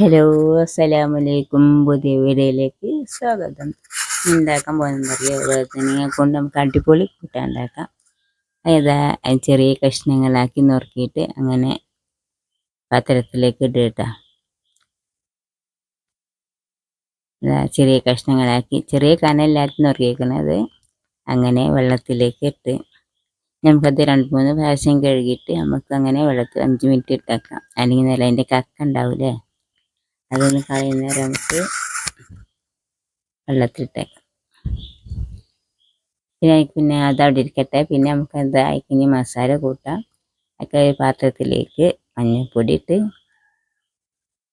Hello അസ്സലാമു അലൈക്കും പുതിയ വീഡിയോയിലേക്ക് സ്വാഗതം. ഉണ്ടാക്കാൻ പോകുന്നത് വഴുതനങ്ങ കൊണ്ട് നമുക്ക് അടിപൊളി കൂട്ടാൻ ഉണ്ടാക്കാം. ഏതാ ചെറിയ കഷ്ണങ്ങളാക്കി നുറുക്കിയിട്ട് അങ്ങനെ പാത്രത്തിലേക്ക് ഇട്ടിട്ടാ ചെറിയ കഷ്ണങ്ങളാക്കി ചെറിയ കനലാക്കി നുറുക്കിയിരിക്കുന്നത് അങ്ങനെ വെള്ളത്തിലേക്ക് ഇട്ട് നമുക്കത് രണ്ട് മൂന്ന് പ്രാവശ്യം കഴുകിയിട്ട് നമുക്ക് അങ്ങനെ വെള്ളത്തിൽ അഞ്ച് മിനിറ്റ് ഇട്ടേക്കാം. അല്ലെങ്കിൽ നല്ല അതിന്റെ കക്ക ഉണ്ടാവില്ലേ? അതൊന്ന് കളയുന്നേരം നമുക്ക് വെള്ളത്തിലിട്ടേക്കാം പിന്നെ പിന്നെ അത് അവിടെ ഇരിക്കട്ടെ. പിന്നെ നമുക്ക് എന്താ ഇനി മസാല കൂട്ടാം. ഒക്കെ ഒരു പാത്രത്തിലേക്ക് മഞ്ഞൾപ്പൊടി ഇട്ട്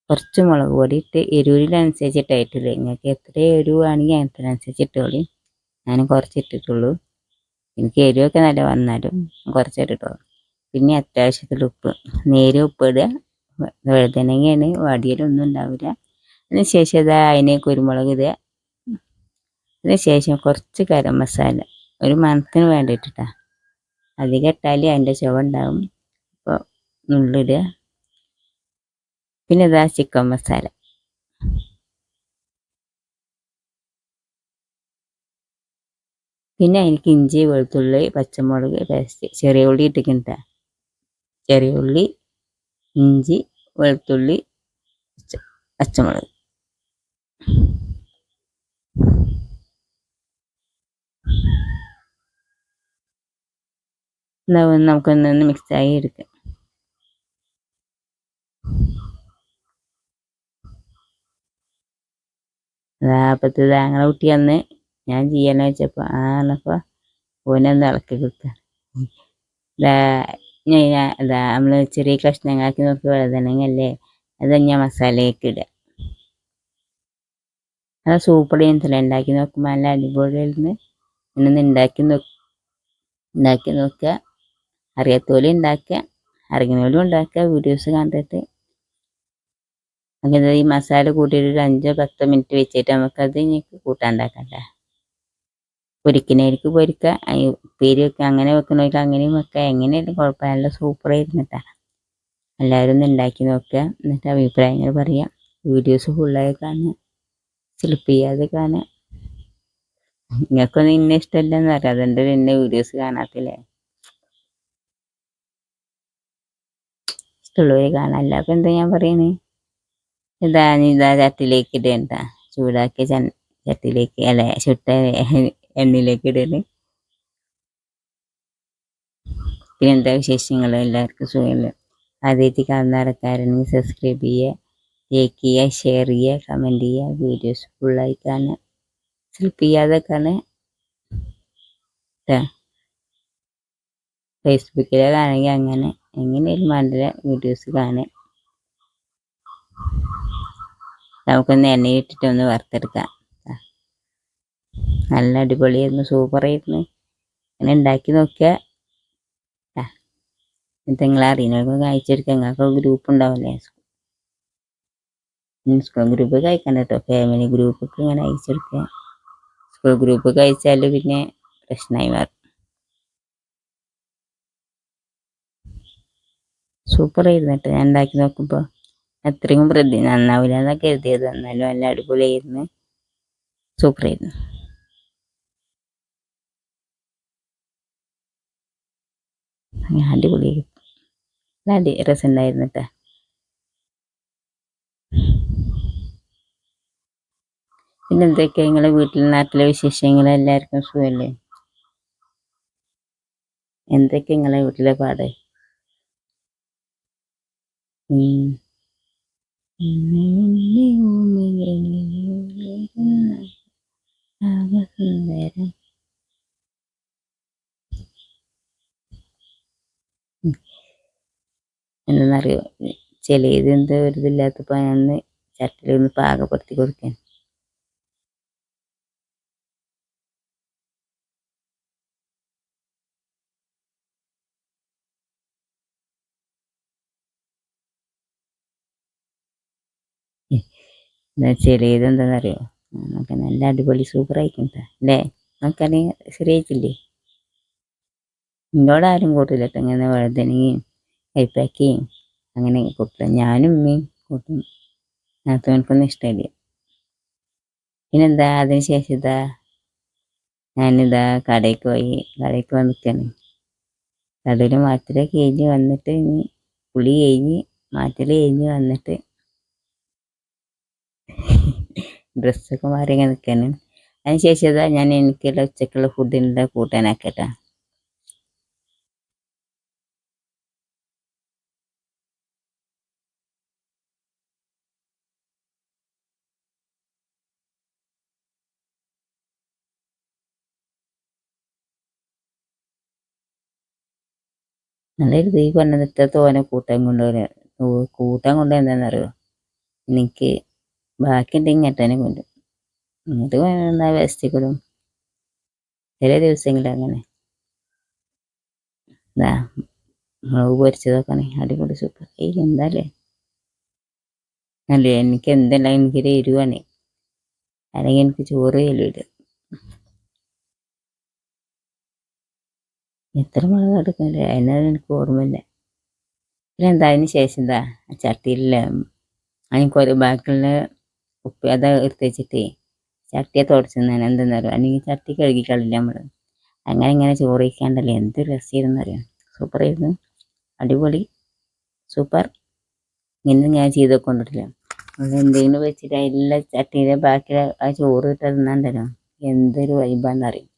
കുറച്ച് മുളക് പൊടി ഇട്ട് എരിവിനനുസരിച്ചിട്ടായിട്ടില്ല നിങ്ങൾക്ക് എത്ര എരിവാണെങ്കിൽ അതിനനുസരിച്ച് ഇട്ടോളി. ഞാൻ കുറച്ച് ഇട്ടിട്ടുള്ളൂ എനിക്ക് എരിവൊക്കെ നല്ല വന്നാലും കുറച്ചിട്ടിട്ടുള്ളൂ പിന്നെ അത്യാവശ്യത്തിൽ ഉപ്പ് നേരെ ഉപ്പ് ഇടുക. വഴുതനങ്ങയാണ് വാടിയാലൊന്നും ഉണ്ടാവില്ല. അതിന് ശേഷം ഇതാ അതിന് കുരുമുളക് ഇടുക. അതിന് ശേഷം കുറച്ച് ഗരം മസാല ഒരു മണത്തിന് വേണ്ടിയിട്ടാ അധികം ഇട്ടാൽ അതിന്റെ ചുവ ഉണ്ടാവും. അപ്പോൾ നുള്ളിടുക പിന്നെ ഇതാ ചിക്കൻ മസാല. പിന്നെ എനിക്ക് ഇഞ്ചി വെളുത്തുള്ളി പച്ചമുളക് പേസ്റ്റ് ചെറിയ ഉള്ളി ഇട്ടിട്ടുണ്ട് ചെറിയ ഉള്ളി ഇഞ്ചി വെളുത്തുള്ളി പച്ചമുളക്. മിക്സ് ആയി എടുക്കാം. അപ്പത്ത് തേങ്ങ കുട്ടി അന്ന് ഞാൻ ചെയ്യാന്ന് വെച്ചപ്പോൾ ആ ഓനെ ഒന്ന് ഇളക്കി കൊടുക്കുക ഇതാ നമ്മൾ ചെറിയ കഷ്ണങ്ങളാക്കി നോക്കി വഴുതനങ്ങല്ലേ അത് ഞാൻ മസാലയൊക്കെ ഇടുക. അത് സൂപ്പർ ചെയ്യുന്നില്ല ഉണ്ടാക്കി നോക്കുമ്പോൾ നല്ല അടിപൊളിയായിരുന്നു. ഇന്നൊന്ന് ഉണ്ടാക്കി നോ ഉണ്ടാക്കി നോക്കുക. അറിയാത്തോലും ഉണ്ടാക്കുക. അറിയുന്നവരും ഉണ്ടാക്കുക. വീഡിയോസ് കണ്ടിട്ട്. അങ്ങനെ ഈ മസാല കൂട്ടിയിട്ട് ഒരു അഞ്ചോ പത്തോ മിനിറ്റ് വെച്ചിട്ട് നമുക്കത് ഇനി കൂട്ടാൻ ഉണ്ടാക്കണ്ടേ പൊരിക്കുന്നവർക്ക് പൊരിക്കുക ഉപ്പേരി വെക്കുക അങ്ങനെ വെക്കുന്നവർക്ക് അങ്ങനെയും വെക്കുക എങ്ങനെയായാലും കുഴപ്പമില്ല. നല്ല സൂപ്പറായിരുന്നു കേട്ടോ എല്ലാവരും ഒന്ന് ഉണ്ടാക്കി നോക്കുക എന്നിട്ട് അഭിപ്രായങ്ങൾ പറയാം. വീഡിയോസ് ഫുള്ളായി കാണുക. സ്ലിപ്പ് ചെയ്യാതെ കാണുക. നിങ്ങൾക്കൊന്നും ഇന്ന ഇഷ്ടമല്ലെന്ന് പറയാം. അതുകൊണ്ട് എന്നെ വീഡിയോസ് കാണാത്തില്ലേ? ഇഷ്ടമുള്ളവർ കാണാം. അപ്പം എന്താ ഞാൻ പറയുന്നത് ഇതാ ഇതാ ചട്ടിലേക്ക് ഇടേണ്ട. ചൂടാക്കിയ ചട്ടിലേക്ക് അല്ലെ? ചുട്ട എണ്ണയിലേക്ക് ഇടൽ പിന്നെന്താ വിശേഷങ്ങൾ? എല്ലാവർക്കും സുഖമല്ലേ ആദ്യമായിട്ട് കാണുന്ന സബ്സ്ക്രൈബ് ചെയ്യുക ലൈക്ക് ചെയ്യുക ഷെയർ ചെയ്യുക കമന്റ് ചെയ്യുക. വീഡിയോസ് ഫുള്ളായി കാണുക. സ്ലിപ്പ് ചെയ്യാതെ കാണുക. കാണുകയാണെങ്കിൽ അങ്ങനെ. എങ്ങനെയാലും മണ്ഡല വീഡിയോസ് കാണുക? നമുക്കൊന്ന് എണ്ണയിട്ടിട്ടൊന്ന് വറുത്തെടുക്കാം. നല്ല അടിപൊളിയായിരുന്നു സൂപ്പറായിരുന്നു. അങ്ങനെ ഉണ്ടാക്കി നോക്കിയാ എന്നിട്ട് നിങ്ങൾ അറിയുന്നവർക്ക് അയച്ചെടുക്കുക നിങ്ങൾക്ക് ഗ്രൂപ്പ് ഉണ്ടാവില്ലേ സ്കൂൾ ഗ്രൂപ്പ് കഴിക്കണ്ട കേട്ടോ ഫാമിലി ഗ്രൂപ്പൊക്കെ ഇങ്ങനെ അയച്ചെടുക്കുക സ്കൂൾ ഗ്രൂപ്പ് കഴിച്ചാൽ പിന്നെ പ്രശ്നമായി മാറും. സൂപ്പറായിരുന്നു കേട്ടോ ഞാൻ ഉണ്ടാക്കി നോക്കുമ്പോൾ അത്രയും പ്രതി നന്നാവില്ല എന്നൊക്കെ എഴുതിയത് എന്നാലും നല്ല അടിപൊളിയായിരുന്നു. സൂപ്പറായിരുന്നു. അടിപൊളി. അടി രസമുണ്ടായിരുന്നു കേട്ടോ. പിന്നെ എന്തൊക്കെയാ നിങ്ങളെ വീട്ടിൽ നാട്ടിലെ വിശേഷങ്ങൾ? എല്ലാവർക്കും സുഖമല്ലേ? എന്തൊക്കെ നിങ്ങളെ വീട്ടിലെ പാട്? സുന്ദരം എന്തെന്നറിയോ ചിലത് എന്തോ ഒരു ഇതില്ലാത്തപ്പോൾ ഞാൻ ചട്ടിലൊന്ന് പാകപ്പെടുത്തി കൊടുക്കാൻ. ചെറിയത് എന്താണെന്നറിയോ നമുക്ക് നല്ല അടിപൊളി സൂപ്പർ ആയിരിക്കും അല്ലേ? നമുക്കറിയാം ശരിയായിട്ടില്ലേ? എന്നോട് ആരും കൂട്ടില്ല കേട്ടോ ഇങ്ങനെ വഴുതനങ്ങയും കൈപ്പാക്കിയും അങ്ങനെ കൂട്ടും ഞാനും ഉമ്മയും കൂട്ടും. നാത്തൂൻക്കൊന്നും ഇഷ്ടമില്ല. പിന്നെന്താ? അതിന് ശേഷം ഇതാ ഞാനിതാ കടയ്ക്ക് പോയി. കടയ്ക്ക് വന്നിക്കാണ് കടയിൽ മാറ്റൽ കഴിഞ്ഞ് വന്നിട്ട് ഇനി പുളി കഴിഞ്ഞ് മാറ്റൽ കഴിഞ്ഞ് വന്നിട്ട് ഡ്രസ്സൊക്കെ മാറി ഇങ്ങനെ നിൽക്കാനും അതിന് ശേഷം ഇതാ ഞാൻ എനിക്കുള്ള ഉച്ചക്കുള്ള ഫുഡിന്റെ കൂട്ടാനാക്കട്ടെ. നല്ലൊരു പറഞ്ഞത് കൊണ്ടുവന്നിട്ട് തോനെ കൂട്ടാൻ കൊണ്ടുവരാ കൂട്ടാൻ കൊണ്ടുവരാൻ എന്താണെന്നറിയോ എനിക്ക് ബാക്കി ഉണ്ടെങ്കിൽ എട്ടനെ കൊണ്ടു. എന്നിട്ട് എന്താ വേസ്റ്റിക്കിടും ചില ദിവസങ്ങളിൽ അങ്ങനെ. ഇതാ മുളക് പൊരിച്ചതൊക്കെ അടിപൊളി സൂപ്പർ ഏയ് എന്താല്ലേ? അല്ലേ എനിക്ക് എന്തെല്ലാം എനിക്കൊരു എരിവാണ്. അല്ലെങ്കിൽ എനിക്ക് ചോറ് ചെല്ലില്ല എത്ര മുളക് എടുക്കണ്ടേ അതിനത് എനിക്ക് ഓർമ്മയില്ല. പിന്നെ എന്താ അതിന് ശേഷം എന്താ? ചട്ടിയില്ല അതിന് കുറെ ബാക്കിയുള്ള ഉപ്പ് അത് എടുത്ത് വെച്ചിട്ടേ ചട്ടിയെ തുടച്ചെന്നാണ്. എന്തെന്ന് അറിയാം അല്ലെങ്കിൽ ചട്ടി കഴുകി കളില്ല നമ്മൾ അങ്ങനെ ഇങ്ങനെ ചോറ് വയ്ക്കാണ്ടല്ലേ എന്ത് രസമായിരുന്നു അറിയാം? സൂപ്പറായിരുന്നു അടിപൊളി. സൂപ്പർ ഇങ്ങനെ ഞാൻ ചെയ്ത് കൊണ്ടിട്ടില്ല. അത് എന്തെങ്കിലും വെച്ചിട്ട് എല്ലാ ചട്ടിയിലെ ബാക്കിലെ ആ ചോറ് ഇട്ട് തിന്നാണ്ടല്ലോ? എന്തൊരു വൈബാന്നറിയും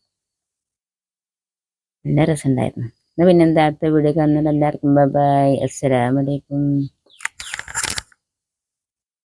നല്ല രസമുണ്ടായിരുന്നു. എന്നാൽ പിന്നെന്താ അടുത്ത വീഡിയോ കാണുന്നത് എല്ലാവർക്കും ബൈ അസ്സലാമലൈക്കും